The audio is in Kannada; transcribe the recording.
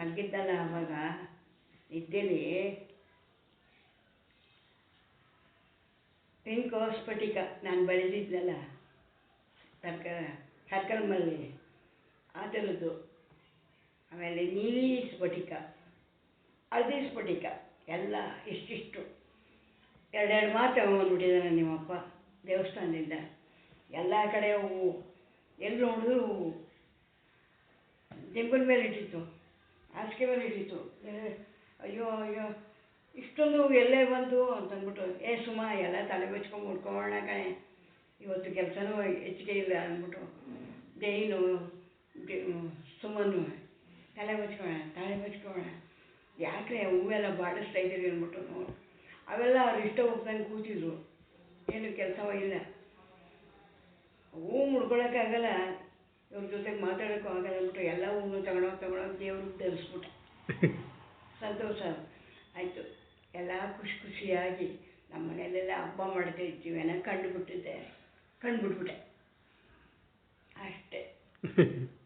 ಮಲಗಿದ್ದಲ್ಲ ಅವಾಗ? ನಿದ್ದೆಲಿ ಪಿಂಕ್ ಸ್ಫಟಿಕ ನಾನು ಬೆಳೆದಿದ್ದಲ್ಲ, ತರ್ಕ ಸರ್ಕಲ್ ಮಲ್ಲಿ ಆ ಥರದ್ದು ಆಮೇಲೆ ನೀಲಿ ಸ್ಫಟಿಕ, ಹಳದಿ ಸ್ಫಟಿಕ, ಎಲ್ಲ ಇಷ್ಟಿಷ್ಟು. ಎರಡೆರಡು ಮಾತು ತಗೊಂಬಂದ್ಬಿಟ್ಟಿದ್ದಾನೆ ನಿಮ್ಮಪ್ಪ ದೇವಸ್ಥಾನದಿಂದ. ಎಲ್ಲ ಕಡೆ ಹೂವು, ಎಲ್ಲಿ ನೋಡಿದ್ರು ಹೂವು. ದಿಂಬಿನ ಮೇಲೆ ಇಟ್ಟಿತ್ತು. ಹಾಸಿಗೆ ಮೇಲೆ ಅಯ್ಯೋ ಅಯ್ಯೋ ಇಷ್ಟೊಂದು ಎಲ್ಲೇ ಬಂತು ಅಂತಂದ್ಬಿಟ್ಟು ಏ ಸುಮ ಎಲ್ಲ ತಲೆ ಬೆಚ್ಕೊಂಡು ಮುಡ್ಕೊಳ್ಳೋಣ ಕಣೆ. ಇವತ್ತು ಕೆಲಸನೂ ಹೆಚ್ಚಿಗೆ ಇಲ್ಲ ಅಂದ್ಬಿಟ್ಟು ಜೈನು ಸುಮ್ಮನು ತಲೆ ಬಚ್ಕೊಳ್ಳೋಣ ತಲೆ ಬಚ್ಕೊಳ್ಳೋಣ ಯಾಕೆ ಹೂವೆಲ್ಲ ಬಾಡಿಸ್ತಾ ಇದ್ದೀರಿ? ಅಂದ್ಬಿಟ್ಟು ನೋಡಿ. ಅವೆಲ್ಲ ಅವ್ರು ಇಷ್ಟ ಹೋಗ್ತಾನೆ ಕೂತಿದ್ರು. ಏನು ಕೆಲಸವೂ ಇಲ್ಲ. ಹೂ ಮುಡ್ಕೊಳಕ್ಕಾಗಲ್ಲ. ಇವ್ರ ಜೊತೆಗೆ ಮಾತಾಡೋಕ್ಕೂ ಆಗಲ್ಲ ಅಂದ್ಬಿಟ್ಟು ಎಲ್ಲ ಹೂವು ತಗೊಂಡೋಗಿ ತಗೊಂಡೋಗಿ ದೇವ್ರಿಗೆ ಧರಿಸ್ಬಿಟ್ಟೆ ಸಂತೋಷ. ಆಯಿತು. ಎಲ್ಲ ಖುಷಿ ಖುಷಿಯಾಗಿ ನಮ್ಮ ಮನೆಯಲ್ಲೆಲ್ಲ ಹಬ್ಬ ಮಾಡ್ತಾ ಇರ್ತೀವಿ ಅನ್ನೋ ಕಂಡುಬಿಟ್ಟಿದ್ದೆ ಕಂಡುಬಿಟ್ಬಿಟ್ಟೆ. ಅಷ್ಟೇ.